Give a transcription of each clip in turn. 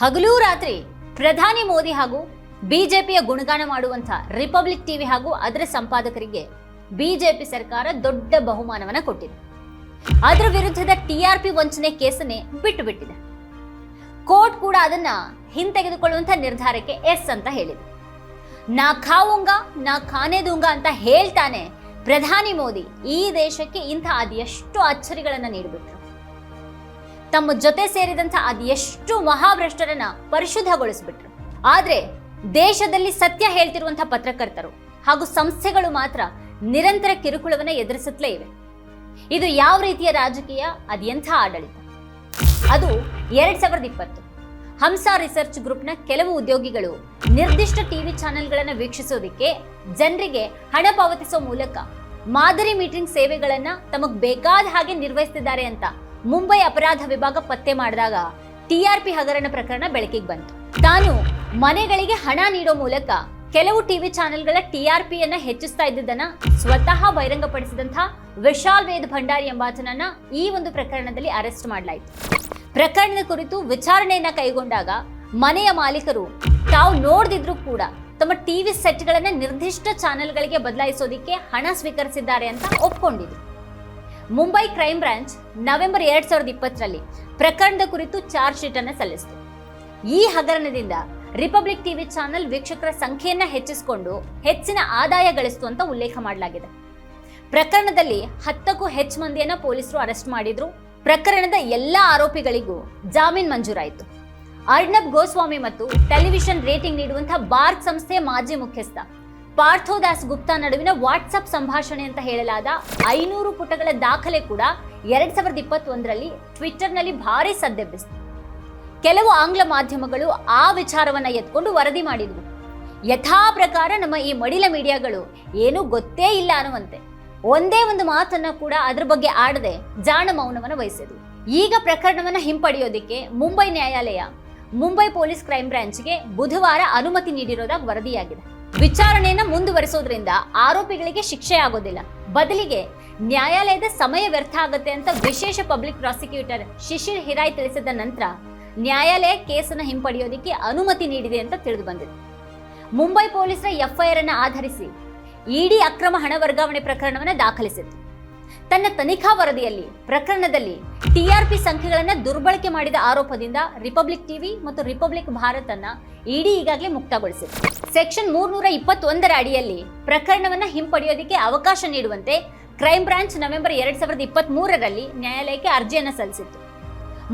ಹಗಲೂ ರಾತ್ರಿ ಪ್ರಧಾನಿ ಮೋದಿ ಹಾಗೂ ಬಿಜೆಪಿಯ ಗುಣಗಾನ ಮಾಡುವಂಥ ರಿಪಬ್ಲಿಕ್ ಟಿವಿ ಹಾಗೂ ಅದರ ಸಂಪಾದಕರಿಗೆ ಬಿಜೆಪಿ ಸರ್ಕಾರ ದೊಡ್ಡ ಬಹುಮಾನವನ್ನ ಕೊಟ್ಟಿದೆ. ಅದರ ವಿರುದ್ಧದ ಟಿಆರ್ಪಿ ವಂಚನೆ ಕೇಸನ್ನೇ ಬಿಟ್ಟು ಬಿಟ್ಟಿದೆ ಕೋರ್ಟ್ ಕೂಡ ಅದನ್ನ ಹಿಂತೆಗೆದುಕೊಳ್ಳುವಂತ ನಿರ್ಧಾರಕ್ಕೆ ಎಸ್ ಅಂತ ಹೇಳಿದೆ. ನಾ ಖಾವುಂಗ ನಾ ಖಾನೆ ದೂಂಗ ಅಂತ ಹೇಳ್ತಾನೆ ಪ್ರಧಾನಿ ಮೋದಿ ಈ ದೇಶಕ್ಕೆ ಇಂಥ ಅದೆಷ್ಟು ಅಚ್ಚರಿಗಳನ್ನು ನೀಡಿಬಿಟ್ರು. ತಮ್ಮ ಜೊತೆ ಸೇರಿದಂಥ ಅದೆಷ್ಟು ಮಹಾಭ್ರಷ್ಟರನ್ನ ಪರಿಶುದ್ಧಗೊಳಿಸ್ಬಿಟ್ರು. ಆದ್ರೆ ದೇಶದಲ್ಲಿ ಸತ್ಯ ಹೇಳ್ತಿರುವಂತಹ ಪತ್ರಕರ್ತರು ಹಾಗೂ ಸಂಸ್ಥೆಗಳು ಮಾತ್ರ ನಿರಂತರ ಕಿರುಕುಳವನ್ನ ಎದುರಿಸುತ್ತಲೇ ಇವೆ. ಇದು ಯಾವ ರೀತಿಯ ರಾಜಕೀಯ? ಅದೆಂಥ ಆಡಳಿತ? ಅದು ಎರಡ್ ಸಾವಿರದ ಇಪ್ಪತ್ತು. ಹಂಸಾ ರಿಸರ್ಚ್ ಗ್ರೂಪ್ನ ಕೆಲವು ಉದ್ಯೋಗಿಗಳು ನಿರ್ದಿಷ್ಟ ಟಿವಿ ಚಾನೆಲ್ಗಳನ್ನು ವೀಕ್ಷಿಸೋದಕ್ಕೆ ಜನರಿಗೆ ಹಣ ಪಾವತಿಸುವ ಮೂಲಕ ಮಾದರಿ ಮೀಟಿಂಗ್ ಸೇವೆಗಳನ್ನ ತಮಗ್ ಬೇಕಾದ ಹಾಗೆ ನಿರ್ವಹಿಸ್ತಿದ್ದಾರೆ ಅಂತ ಮುಂಬೈ ಅಪರಾಧ ವಿಭಾಗ ಪತ್ತೆ ಮಾಡಿದಾಗ ಟಿಆರ್ಪಿ ಹಗರಣ ಪ್ರಕರಣ ಬೆಳಕಿಗೆ ಬಂತು. ತಾನು ಮನೆಗಳಿಗೆ ಹಣ ನೀಡೋ ಮೂಲಕ ಕೆಲವು ಟಿವಿ ಚಾನೆಲ್ಗಳ ಟಿಆರ್ಪಿಯನ್ನ ಹೆಚ್ಚಿಸ್ತಾ ಇದ್ದುದನ್ನ ಸ್ವತಃ ಬಹಿರಂಗಪಡಿಸಿದಂಥ ವಿಶಾಲ್ ವೇದ್ ಭಂಡಾರಿ ಎಂಬಾತನನ್ನ ಈ ಒಂದು ಪ್ರಕರಣದಲ್ಲಿ ಅರೆಸ್ಟ್ ಮಾಡಲಾಯಿತು. ಪ್ರಕರಣದ ಕುರಿತು ವಿಚಾರಣೆಯನ್ನ ಕೈಗೊಂಡಾಗ ಮನೆಯ ಮಾಲೀಕರು ತಾವು ನೋಡ್ದಿದ್ರು ಕೂಡ ತಮ್ಮ ಟಿವಿ ಸೆಟ್ಗಳನ್ನ ನಿರ್ದಿಷ್ಟ ಚಾನೆಲ್ಗಳಿಗೆ ಬದಲಾಯಿಸೋದಿಕ್ಕೆ ಹಣ ಸ್ವೀಕರಿಸಿದ್ದಾರೆ ಅಂತ ಒಪ್ಕೊಂಡಿದ್ರು. ಮುಂಬೈ ಕ್ರೈಮ್ ಬ್ರಾಂಚ್ ನವೆಂಬರ್ ಎರಡ್ ಸಾವಿರದ ಇಪ್ಪತ್ತರಲ್ಲಿ ಪ್ರಕರಣದ ಕುರಿತು ಚಾರ್ಜ್ ಶೀಟ್ ಅನ್ನು ಸಲ್ಲಿಸಿತು. ಈ ಹಗರಣದಿಂದ ರಿಪಬ್ಲಿಕ್ ಟಿವಿ ಚಾನೆಲ್ ವೀಕ್ಷಕರ ಸಂಖ್ಯೆಯನ್ನ ಹೆಚ್ಚಿಸಿಕೊಂಡು ಹೆಚ್ಚಿನ ಆದಾಯ ಗಳಿಸಿತು ಅಂತ ಉಲ್ಲೇಖ ಮಾಡಲಾಗಿದೆ. ಪ್ರಕರಣದಲ್ಲಿ ಹತ್ತಕ್ಕೂ ಹೆಚ್ಚು ಮಂದಿಯನ್ನ ಪೊಲೀಸರು ಅರೆಸ್ಟ್ ಮಾಡಿದ್ರು. ಪ್ರಕರಣದ ಎಲ್ಲ ಆರೋಪಿಗಳಿಗೂ ಜಾಮೀನು ಮಂಜೂರಾಯಿತು. ಅರ್ಣಬ್ ಗೋಸ್ವಾಮಿ ಮತ್ತು ಟೆಲಿವಿಷನ್ ರೇಟಿಂಗ್ ನೀಡುವಂತಹ ಬಾರ್ಕ್ ಸಂಸ್ಥೆಯ ಮಾಜಿ ಮುಖ್ಯಸ್ಥ ಪಾರ್ಥೋದಾಸ್ ಗುಪ್ತಾ ನಡುವಿನ ವಾಟ್ಸಪ್ ಸಂಭಾಷಣೆ ಅಂತ ಹೇಳಲಾದ ಐನೂರು ಪುಟಗಳ ದಾಖಲೆ ಕೂಡ ಎರಡ್ ಸಾವಿರದ ಇಪ್ಪತ್ತೊಂದರಲ್ಲಿ ಟ್ವಿಟ್ಟರ್ನಲ್ಲಿ ಭಾರಿ ಸದ್ದೆಬ್ಬಿಸಿತು ಕೆಲವು ಆಂಗ್ಲ ಮಾಧ್ಯಮಗಳು ಆ ವಿಚಾರವನ್ನ ಎತ್ಕೊಂಡು ವರದಿ ಮಾಡಿದ್ವು. ಯಥಾ ಪ್ರಕಾರ ನಮ್ಮ ಈ ಮಡಿಲ ಮೀಡಿಯಾಗಳು ಏನೂ ಗೊತ್ತೇ ಇಲ್ಲ ಅನ್ನುವಂತೆ. ಒಂದೇ ಒಂದು ಮಾತನ್ನ ಕೂಡ ಅದ್ರ ಬಗ್ಗೆ ಆಡದೆ ಜಾಣ ಮೌನವನ್ನು ವಹಿಸಿದ್ವು. ಈಗ ಪ್ರಕರಣವನ್ನ ಹಿಂಪಡೆಯೋದಕ್ಕೆ ಮುಂಬೈ ನ್ಯಾಯಾಲಯ, ಮುಂಬೈ ಪೊಲೀಸ್ ಕ್ರೈಮ್ ಬ್ರಾಂಚ್ಗೆ ಬುಧವಾರ ಅನುಮತಿ ನೀಡಿರೋದಾಗಿ ವರದಿಯಾಗಿದೆ. ವಿಚಾರಣೆಯನ್ನ ಮುಂದುವರಿಸೋದ್ರಿಂದ ಆರೋಪಿಗಳಿಗೆ ಶಿಕ್ಷೆ ಆಗೋದಿಲ್ಲ. ಬದಲಿಗೆ ನ್ಯಾಯಾಲಯದ ಸಮಯ ವ್ಯರ್ಥ ಆಗುತ್ತೆ ಅಂತ ವಿಶೇಷ ಪಬ್ಲಿಕ್ ಪ್ರಾಸಿಕ್ಯೂಟರ್ ಶಿಶಿರ್ ಹಿರಾಯ್ ತಿಳಿಸಿದ ನಂತರ ನ್ಯಾಯಾಲಯ ಕೇಸನ್ನು ಹಿಂಪಡೆಯೋದಿಕ್ಕೆ ಅನುಮತಿ ನೀಡಿದೆ ಅಂತ ತಿಳಿದು ಬಂದಿದೆ. ಮುಂಬೈ ಪೊಲೀಸರ ಎಫ್ಐಆರ್ ಅನ್ನು ಆಧರಿಸಿ ಇಡಿ ಅಕ್ರಮ ಹಣ ವರ್ಗಾವಣೆ ಪ್ರಕರಣವನ್ನು ದಾಖಲಿಸಿತ್ತು. ತನ್ನ ತನಿಖಾ ವರದಿಯಲ್ಲಿ, ಪ್ರಕರಣದಲ್ಲಿ ಟಿಆರ್ಪಿ ಸಂಖ್ಯೆಗಳನ್ನು ದುರ್ಬಳಕೆ ಮಾಡಿದ ಆರೋಪದಿಂದ ರಿಪಬ್ಲಿಕ್ ಟಿವಿ ಮತ್ತು ರಿಪಬ್ಲಿಕ್ ಭಾರತ್ ಇಡಿ ಈಗಾಗಲೇ ಮುಕ್ತಗೊಳಿಸಿದೆ. ಸೆಕ್ಷನ್ ಮೂರ್ನೂರ ಇಪ್ಪತ್ತೊಂದರ ಅಡಿಯಲ್ಲಿ ಪ್ರಕರಣವನ್ನ ಹಿಂಪಡೆಯೋದಕ್ಕೆ ಅವಕಾಶ ನೀಡುವಂತೆ ಕ್ರೈಮ್ ಬ್ರಾಂಚ್ ನವೆಂಬರ್ ಎರಡ್ ಸಾವಿರದ ಇಪ್ಪತ್ತ್ ಮೂರರಲ್ಲಿ ನ್ಯಾಯಾಲಯಕ್ಕೆ ಅರ್ಜಿಯನ್ನು ಸಲ್ಲಿಸಿತ್ತು.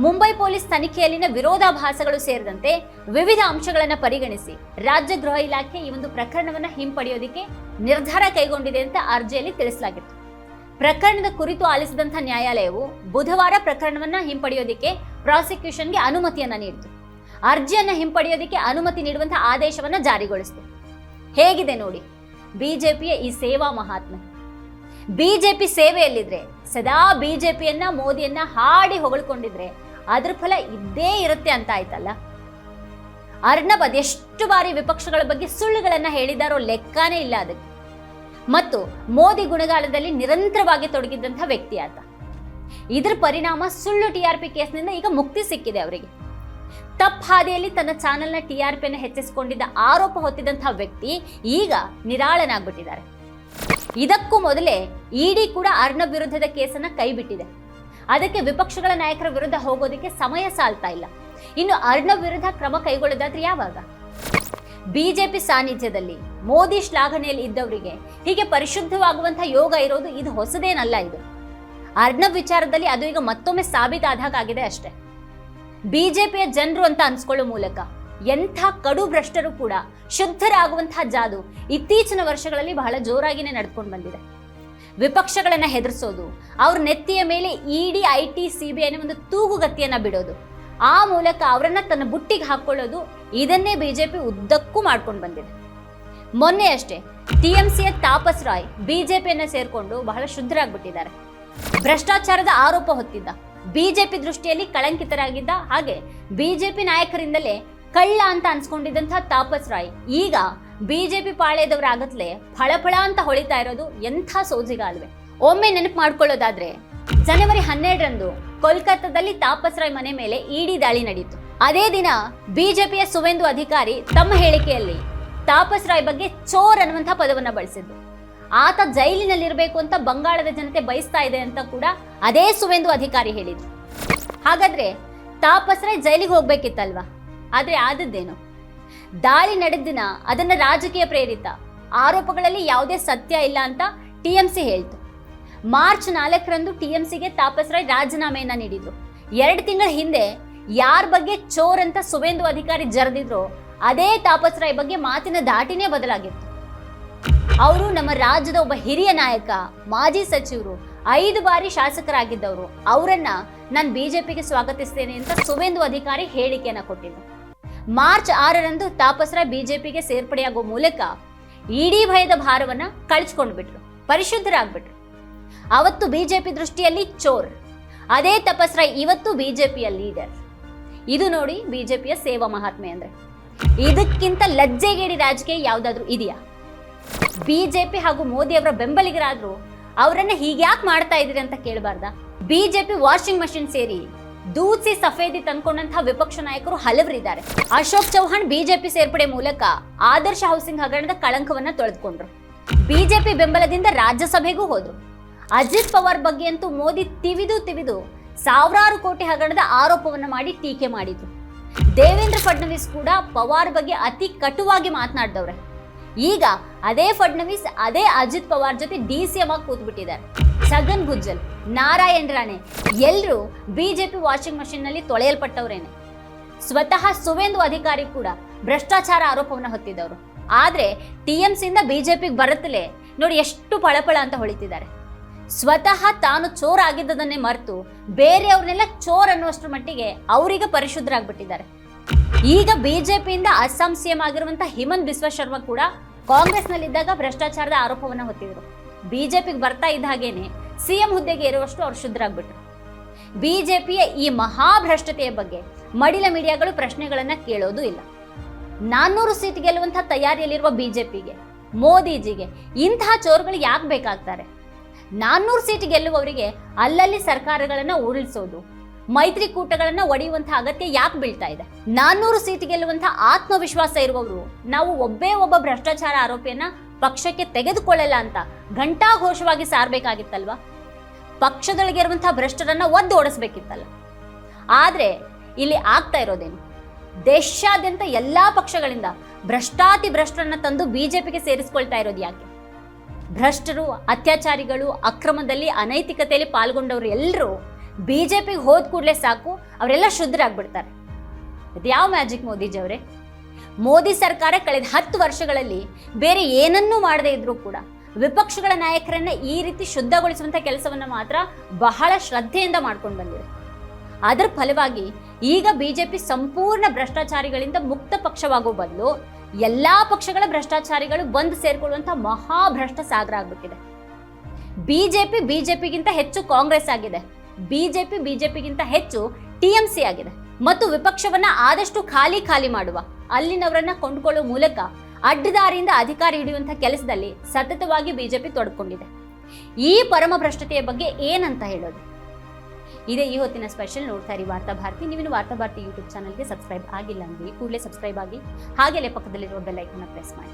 ಮುಂಬೈ ಪೊಲೀಸ್ ತನಿಖೆಯಲ್ಲಿನ ವಿರೋಧಾಭಾಸಗಳು ಸೇರಿದಂತೆ ವಿವಿಧ ಅಂಶಗಳನ್ನು ಪರಿಗಣಿಸಿ ರಾಜ್ಯ ಗೃಹ ಇಲಾಖೆ ಈ ಒಂದು ಪ್ರಕರಣವನ್ನ ಹಿಂಪಡೆಯೋದಿಕ್ಕೆ ನಿರ್ಧಾರ ಕೈಗೊಂಡಿದೆ ಅಂತ ಅರ್ಜಿಯಲ್ಲಿ ತಿಳಿಸಲಾಗಿತ್ತು. ಪ್ರಕರಣದ ಕುರಿತು ಆಲಿಸಿದಂಥ ನ್ಯಾಯಾಲಯವು ಬುಧವಾರ ಪ್ರಕರಣವನ್ನು ಹಿಂಪಡೆಯೋದಕ್ಕೆ ಪ್ರಾಸಿಕ್ಯೂಷನ್ಗೆ ಅನುಮತಿಯನ್ನ ನೀಡಿತು. ಅರ್ಜಿಯನ್ನು ಹಿಂಪಡೆಯೋದಕ್ಕೆ ಅನುಮತಿ ನೀಡುವಂತಹ ಆದೇಶವನ್ನು ಜಾರಿಗೊಳಿಸಿತು. ಹೇಗಿದೆ ನೋಡಿ, ಬಿಜೆಪಿಯ ಈ ಸೇವಾ ಮಹಾತ್ಮ. ಬಿಜೆಪಿ ಸೇವೆಯಲ್ಲಿದ್ರೆ, ಸದಾ ಬಿಜೆಪಿಯನ್ನ, ಮೋದಿಯನ್ನ ಹಾಡಿ ಹೊಗಳ್ಕೊಂಡಿದ್ರೆ ಅದ್ರ ಫಲ ಇದ್ದೇ ಇರುತ್ತೆ ಅಂತ ಆಯ್ತಲ್ಲ? ಅರ್ಣಬ್ ಅದೆಷ್ಟು ಬಾರಿ ವಿಪಕ್ಷಗಳ ಬಗ್ಗೆ ಸುಳ್ಳುಗಳನ್ನ ಹೇಳಿದಾರೋ ಲೆಕ್ಕನೇ ಇಲ್ಲ ಅದಕ್ಕೆ. ಮತ್ತು ಮೋದಿ ಗುಣಗಾಲದಲ್ಲಿ ನಿರಂತರವಾಗಿ ತೊಡಗಿದ್ದಂಥ ವ್ಯಕ್ತಿ ಆತ. ಇದರ ಪರಿಣಾಮ ಸುಳ್ಳು ಟಿ ಆರ್ ಪಿ ಕೇಸ್ನಿಂದ ಈಗ ಮುಕ್ತಿ ಸಿಕ್ಕಿದೆ ಅವರಿಗೆ. ತಪ್ಪ ಹಾದಿಯಲ್ಲಿ ತನ್ನ ಚಾನೆಲ್ನ ಟಿಆರ್ಪಿಯನ್ನು ಹೆಚ್ಚಿಸಿಕೊಂಡಿದ್ದ ಆರೋಪ ಹೊತ್ತಿದ್ದಂತಹ ವ್ಯಕ್ತಿ ಈಗ ನಿರಾಳನಾಗ್ಬಿಟ್ಟಿದ್ದಾರೆ. ಇದಕ್ಕೂ ಮೊದಲೇ ಇಡಿ ಕೂಡ ಅರ್ಣಬ್ ವಿರುದ್ಧದ ಕೇಸನ್ನ ಕೈಬಿಟ್ಟಿದೆ ಅದಕ್ಕೆ ವಿಪಕ್ಷಗಳ ನಾಯಕರ ವಿರುದ್ಧ ಹೋಗೋದಕ್ಕೆ ಸಮಯ ಸಾಲ್ತಾ ಇಲ್ಲ. ಇನ್ನು ಅರ್ಣಬ್ ವಿರುದ್ಧ ಕ್ರಮ ಕೈಗೊಳ್ಳೋದಾದ್ರೆ ಯಾವಾಗ? ಬಿಜೆಪಿ ಸಾನ್ನಿಧ್ಯದಲ್ಲಿ ಮೋದಿ ಶ್ಲಾಘನೆಯಲ್ಲಿ ಇದ್ದವರಿಗೆ ಹೀಗೆ ಪರಿಶುದ್ಧವಾಗುವಂತಹ ಯೋಗ ಇರೋದು ಇದು ಹೊಸದೇನಲ್ಲ ಇದು. ಅರ್ಣಬ್ ವಿಚಾರದಲ್ಲಿ ಅದು ಈಗ ಮತ್ತೊಮ್ಮೆ ಸಾಬೀತಾದಾಗಿದೆ ಅಷ್ಟೇ. ಬಿಜೆಪಿಯ ಜನರು ಅಂತ ಅನ್ಸ್ಕೊಳ್ಳೋ ಮೂಲಕ ಎಂಥ ಕಡು ಭ್ರಷ್ಟರು ಕೂಡ ಶುದ್ಧರಾಗುವಂತಹ ಜಾದು ಇತ್ತೀಚಿನ ವರ್ಷಗಳಲ್ಲಿ ಬಹಳ ಜೋರಾಗಿನೇ ನಡ್ಕೊಂಡು ಬಂದಿದೆ. ವಿಪಕ್ಷಗಳನ್ನ ಹೆದರಿಸೋದು, ಅವ್ರ ನೆತ್ತಿಯ ಮೇಲೆ ED I T, C B ಐನ ಒಂದು ತೂಗುಗತಿಯನ್ನ ಬಿಡೋದು ಆ ಮೂಲಕ ಅವರನ್ನ ತನ್ನ ಬುಟ್ಟಿಗೆ ಹಾಕೊಳ್ಳೋದು ಇದನ್ನೇ ಬಿಜೆಪಿ ಉದ್ದಕ್ಕೂ ಮಾಡ್ಕೊಂಡು ಬಂದಿದೆ. ಮೊನ್ನೆ ಅಷ್ಟೇ ಟಿಎಂಸಿಯ ತಾಪಸ್ ರಾಯ್ ಬಿಜೆಪಿಯನ್ನ ಸೇರ್ಕೊಂಡು ಬಹಳ ಶುದ್ಧರಾಗ್ಬಿಟ್ಟಿದ್ದಾರೆ. ಭ್ರಷ್ಟಾಚಾರದ ಆರೋಪ ಹೊತ್ತಿದ್ದ, ಬಿಜೆಪಿ ದೃಷ್ಟಿಯಲ್ಲಿ ಕಳಂಕಿತರಾಗಿದ್ದ ಹಾಗೆ ಬಿಜೆಪಿ ನಾಯಕರಿಂದಲೇ ಕಳ್ಳ ಅಂತ ಅನ್ಸ್ಕೊಂಡಿದ್ದಂತಹ ತಾಪಸ್ ರಾಯ್ ಈಗ ಬಿಜೆಪಿ ಪಾಳ್ಯದವರಾಗತ್ಲೆ ಫಳಫಳ ಅಂತ ಹೊಳಿತಾ ಇರೋದು ಎಂಥ ಸೋಜಿಗಾಲ್ವೆ. ಒಮ್ಮೆ ನೆನಪು ಮಾಡ್ಕೊಳ್ಳೋದಾದ್ರೆ, ಜನವರಿ ಹನ್ನೆರಡರಂದು ಕೋಲ್ಕತ್ತಾದಲ್ಲಿ ತಾಪಸ್ ರಾಯ್ ಮನೆ ಮೇಲೆ ಇಡಿ ದಾಳಿ ನಡೆಯಿತು ಅದೇ ದಿನ ಬಿಜೆಪಿಯ ಸುವೇಂದು ಅಧಿಕಾರಿ ತಮ್ಮ ಹೇಳಿಕೆಯಲ್ಲಿ ತಾಪಸ್ ರಾಯ್ ಬಗ್ಗೆ ಚೋರ್ ಅನ್ನುವಂಥ ಪದವನ್ನು ಬಳಸಿದ್ರು ಆತ ಜೈಲಿನಲ್ಲಿರಬೇಕು ಅಂತ ಬಂಗಾಳದ ಜನತೆ ಬಯಸ್ತಾ ಇದೆ ಅಂತ ಕೂಡ ಅದೇ ಸುವೇಂದು ಅಧಿಕಾರಿ ಹೇಳಿದ್ರು. ಹಾಗಾದ್ರೆ ತಾಪಸ್ ರಾಯ್ ಜೈಲಿಗೆ ಹೋಗ್ಬೇಕಿತ್ತಲ್ವಾ? ಆದ್ರೆ ಆದದ್ದೇನು? ದಾಳಿ ನಡೆದ ದಿನ ಅದನ್ನ ರಾಜಕೀಯ ಪ್ರೇರಿತ, ಆರೋಪಗಳಲ್ಲಿ ಯಾವುದೇ ಸತ್ಯ ಇಲ್ಲ ಅಂತ ಟಿಎಂಸಿ ಹೇಳ್ತು. ಮಾರ್ಚ್ ನಾಲ್ಕರಂದು ಟಿಎಂಸಿಗೆ ತಾಪಸ್ ರಾಯ್ ರಾಜೀನಾಮೆಯನ್ನ ನೀಡಿದ್ರು. ಎರಡು ತಿಂಗಳ ಹಿಂದೆ ಯಾರ ಬಗ್ಗೆ ಚೋರ್ ಅಂತ ಸುವೇಂದು ಅಧಿಕಾರಿ ಜರೆದಿದ್ರು ಅದೇ ತಾಪಸ್ ರಾಯ್ ಬಗ್ಗೆ ಮಾತಿನ ದಾಟಿನೇ ಬದಲಾಗಿತ್ತು. ಅವರು ನಮ್ಮ ರಾಜ್ಯದ ಒಬ್ಬ ಹಿರಿಯ ನಾಯಕ, ಮಾಜಿ ಸಚಿವರು, ಐದು ಬಾರಿ ಶಾಸಕರಾಗಿದ್ದವರು, ಅವರನ್ನ ನಾನು ಬಿಜೆಪಿಗೆ ಸ್ವಾಗತಿಸ್ತೇನೆ ಅಂತ ಸುವೇಂದು ಅಧಿಕಾರಿ ಹೇಳಿಕೆಯನ್ನ ಕೊಟ್ಟಿದ್ರು. ಮಾರ್ಚ್ ಆರರಂದು ತಾಪಸ್ ರಾಯ್ ಬಿಜೆಪಿಗೆ ಸೇರ್ಪಡೆಯಾಗುವ ಮೂಲಕ ಇಡೀ ಭಯದ ಭಾರವನ್ನ ಕಳಿಸ್ಕೊಂಡ್ಬಿಟ್ರು ಪರಿಶುದ್ಧರಾಗ್ಬಿಟ್ರು. ಅವತ್ತು ಬಿಜೆಪಿ ದೃಷ್ಟಿಯಲ್ಲಿ ಚೋರ್. ಅದೇ ತಪಸ್ ರಾಯ್ ಇವತ್ತು ಬಿಜೆಪಿಯ ಲೀಡರ್. ಇದು ನೋಡಿ ಬಿಜೆಪಿಯ ಸೇವಾ ಮಹಾತ್ಮೆ ಅಂದ್ರೆ. ಇದಕ್ಕಿಂತ ಲಜ್ಜೆಗೇಡಿ ರಾಜಕೀಯ ಯಾವ್ದಾದ್ರು ಇದೆಯಾ? ಬಿಜೆಪಿ ಹಾಗೂ ಮೋದಿ ಅವರ ಬೆಂಬಲಿಗರಾದ್ರು ಅವರನ್ನ ಹೀಗ್ಯಾಕ್ ಮಾಡ್ತಾ ಇದ್ರಿ ಅಂತ ಕೇಳಬಾರ್ದ? ಬಿಜೆಪಿ ವಾಷಿಂಗ್ ಮಷಿನ್ ಸೇರಿ ದೂಸಿ ಸಫೇದಿ ತಂದ್ಕೊಂಡಂತಹ ವಿಪಕ್ಷ ನಾಯಕರು ಹಲವರಿದ್ದಾರೆ. ಅಶೋಕ್ ಚೌಹಾಣ್ ಬಿಜೆಪಿ ಸೇರ್ಪಡೆ ಮೂಲಕ ಆದರ್ಶ ಹೌಸಿಂಗ್ ಹಗರಣದ ಕಳಂಕವನ್ನ ತೊಳೆದುಕೊಂಡ್ರು. ಬಿಜೆಪಿ ಬೆಂಬಲದಿಂದ ರಾಜ್ಯಸಭೆಗೂ ಹೋದ್ರು. ಅಜಿತ್ ಪವಾರ್ ಬಗ್ಗೆ ಅಂತೂ ಮೋದಿ ತಿವಿದು ತಿವಿದು ಸಾವಿರಾರು ಕೋಟಿ ಹಗರಣದ ಆರೋಪವನ್ನು ಮಾಡಿ ಟೀಕೆ ಮಾಡಿದ್ರು. ದೇವೇಂದ್ರ ಫಡ್ನವೀಸ್ ಕೂಡ ಪವಾರ್ ಬಗ್ಗೆ ಅತಿ ಕಟುವಾಗಿ ಮಾತನಾಡಿದವ್ರೆ. ಈಗ ಅದೇ ಫಡ್ನವೀಸ್, ಅದೇ ಅಜಿತ್ ಪವಾರ್ ಜೊತೆ ಡಿ ಸಿ ಎಂ ಆಗಿ ಕೂತ್ಬಿಟ್ಟಿದ್ದಾರೆ. ಸಗನ್ ಗುಜ್ಜಲ್, ನಾರಾಯಣ್ ರಾಣೆ ಎಲ್ಲರೂ ಬಿಜೆಪಿ ವಾಷಿಂಗ್ ಮಷಿನ್ನಲ್ಲಿ ತೊಳೆಯಲ್ಪಟ್ಟವ್ರೇನೆ. ಸ್ವತಃ ಸುವೇಂದು ಅಧಿಕಾರಿ ಕೂಡ ಭ್ರಷ್ಟಾಚಾರ ಆರೋಪವನ್ನು ಹೊತ್ತಿದ್ದವರು. ಆದ್ರೆ ಟಿಎಂಸಿಯಿಂದ ಬಿಜೆಪಿಗೆ ಬರುತ್ತಲೇ ನೋಡಿ ಎಷ್ಟು ಪಳಪಳ ಅಂತ ಹೊಳಿತಿದ್ದಾರೆ. ಸ್ವತಃ ತಾನು ಚೋರ್ ಆಗಿದ್ದದನ್ನೇ ಮರೆತು ಬೇರೆಯವ್ರನ್ನೆಲ್ಲ ಚೋರ್ ಅನ್ನುವಷ್ಟರ ಮಟ್ಟಿಗೆ ಅವರೀಗ ಪರಿಶುದ್ಧರಾಗ್ಬಿಟ್ಟಿದ್ದಾರೆ ಈಗ ಬಿಜೆಪಿಯಿಂದ ಅಸ್ಸಾಂ ಸಿಎಂ ಆಗಿರುವಂತಹ ಹಿಮಂತ್ ಬಿಸ್ವ ಶರ್ಮಾ ಕೂಡ ಕಾಂಗ್ರೆಸ್ನಲ್ಲಿದ್ದಾಗ ಭ್ರಷ್ಟಾಚಾರದ ಆರೋಪವನ್ನ ಹೊತ್ತಿದ್ರು. ಬಿಜೆಪಿಗೆ ಬರ್ತಾ ಇದ್ದ ಹಾಗೇನೆ ಸಿಎಂ ಹುದ್ದೆಗೆ ಇರುವಷ್ಟು ಅವ್ರು ಶುದ್ಧರಾಗ್ಬಿಟ್ರು ಬಿಜೆಪಿಯ ಈ ಮಹಾಭ್ರಷ್ಟತೆಯ ಬಗ್ಗೆ ಮಡಿಲ ಮೀಡಿಯಾಗಳು ಪ್ರಶ್ನೆಗಳನ್ನ ಕೇಳೋದು ಇಲ್ಲ. ನಾನ್ನೂರು ಸೀಟ್ ಗೆಲ್ಲುವಂತಹ ತಯಾರಿಯಲ್ಲಿರುವ ಬಿಜೆಪಿಗೆ, ಮೋದಿಜಿಗೆ ಇಂತಹ ಚೋರ್ಗಳು ಯಾಕೆ ಬೇಕಾಗ್ತಾರೆ? ನಾನ್ನೂರು ಸೀಟ್ ಗೆಲ್ಲುವವರಿಗೆ ಅಲ್ಲಲ್ಲಿ ಸರ್ಕಾರಗಳನ್ನ ಉರುಳಿಸೋದು ಮೈತ್ರಿಕೂಟಗಳನ್ನ ಒಡೆಯುವಂತಹ ಅಗತ್ಯ ಯಾಕೆ ಬೀಳ್ತಾ ಇದೆ? ನಾನ್ನೂರು ಸೀಟ್ ಗೆಲ್ಲುವಂತಹ ಆತ್ಮವಿಶ್ವಾಸ ಇರುವವರು ನಾವು ಒಬ್ಬೇ ಒಬ್ಬ ಭ್ರಷ್ಟಾಚಾರ ಆರೋಪಿಯನ್ನ ಪಕ್ಷಕ್ಕೆ ತೆಗೆದುಕೊಳ್ಳಲ್ಲ ಅಂತ ಘಂಟಾಘೋಷವಾಗಿ ಸಾರಬೇಕಾಗಿತ್ತಲ್ವಾ? ಪಕ್ಷದೊಳಗೆ ಇರುವಂತಹ ಭ್ರಷ್ಟರನ್ನ ಒದ್ದು ಓಡಿಸ್ಬೇಕಿತ್ತಲ್ಲ. ಆದ್ರೆ ಇಲ್ಲಿ ಆಗ್ತಾ ಇರೋದೇನು? ದೇಶಾದ್ಯಂತ ಎಲ್ಲಾ ಪಕ್ಷಗಳಿಂದ ಭ್ರಷ್ಟಾತಿ ಭ್ರಷ್ಟರನ್ನ ತಂದು ಬಿಜೆಪಿಗೆ ಸೇರಿಸ್ಕೊಳ್ತಾ ಇರೋದು ಯಾಕೆ? ಭ್ರಷ್ಟರು, ಅತ್ಯಾಚಾರಿಗಳು, ಅಕ್ರಮದಲ್ಲಿ ಅನೈತಿಕತೆಯಲ್ಲಿ ಪಾಲ್ಗೊಂಡವರು ಎಲ್ಲರೂ ಬಿ ಜೆ ಪಿಗೆ ಹೋದ ಕೂಡಲೇ ಸಾಕು, ಅವರೆಲ್ಲ ಶುದ್ಧರಾಗ್ಬಿಡ್ತಾರೆ. ಇದು ಯಾವ ಮ್ಯಾಜಿಕ್ ಮೋದಿಜಿ ಅವರೇ? ಮೋದಿ ಸರ್ಕಾರ ಕಳೆದ ಹತ್ತು ವರ್ಷಗಳಲ್ಲಿ ಬೇರೆ ಏನನ್ನೂ ಮಾಡದೇ ಇದ್ರೂ ಕೂಡ ವಿಪಕ್ಷಗಳ ನಾಯಕರನ್ನ ಈ ರೀತಿ ಶುದ್ಧಗೊಳಿಸುವಂತ ಕೆಲಸವನ್ನು ಮಾತ್ರ ಬಹಳ ಶ್ರದ್ಧೆಯಿಂದ ಮಾಡ್ಕೊಂಡು ಬಂದಿದೆ. ಅದರ ಫಲವಾಗಿ ಈಗ ಬಿಜೆಪಿ ಸಂಪೂರ್ಣ ಭ್ರಷ್ಟಾಚಾರಿಗಳಿಂದ ಮುಕ್ತ ಪಕ್ಷವಾಗೋ ಬದಲು ಎಲ್ಲಾ ಪಕ್ಷಗಳ ಭ್ರಷ್ಟಾಚಾರಿಗಳು ಬಂದು ಸೇರ್ಕೊಳ್ಳುವಂತ ಮಹಾಭ್ರಷ್ಟ ಸಾಗರ ಆಗ್ಬಿಟ್ಟಿದೆ. ಬಿಜೆಪಿ ಬಿಜೆಪಿಗಿಂತ ಹೆಚ್ಚು ಕಾಂಗ್ರೆಸ್ ಆಗಿದೆ. ಬಿಜೆಪಿ ಬಿಜೆಪಿಗಿಂತ ಹೆಚ್ಚು ಟಿಎಂಸಿ ಆಗಿದೆ. ಮತ್ತು ವಿಪಕ್ಷವನ್ನ ಆದಷ್ಟು ಖಾಲಿ ಖಾಲಿ ಮಾಡುವ, ಅಲ್ಲಿನವರನ್ನ ಕೊಂಡುಕೊಳ್ಳುವ ಮೂಲಕ ಅಡ್ಡದಾರಿಯಿಂದ ಅಧಿಕಾರ ಹಿಡಿಯುವಂತಹ ಕೆಲಸದಲ್ಲಿ ಸತತವಾಗಿ ಬಿಜೆಪಿ ತೊಡ್ಕೊಂಡಿದೆ. ಈ ಪರಮ ಭ್ರಷ್ಟತೆಯ ಬಗ್ಗೆ ಏನಂತ ಹೇಳೋದು? ಇದೇ ಈ ಹೊತ್ತಿನ ಸ್ಪೆಷಲ್ ನೋಡ್ತಾ ಇರಿ ವಾರ್ತಾ ಭಾರತಿ. ನೀವಿನ್ನು ವಾರ್ತಾ ಭಾರತಿ ಯೂಟ್ಯೂಬ್ ಚಾನಲ್ಗೆ ಸಬ್ಸ್ಕ್ರೈಬ್ ಆಗಿಲ್ಲ ಅಂದ್ರೆ ಕೂಡಲೇ ಸಬ್ಸ್ಕ್ರೈಬ್ ಆಗಿ ಹಾಗೆಲ್ಲೇ ಪಕ್ಕದಲ್ಲಿರುವ ಬೆಲ್ ಐಕನ್ನ ಪ್ರೆಸ್ ಮಾಡಿ.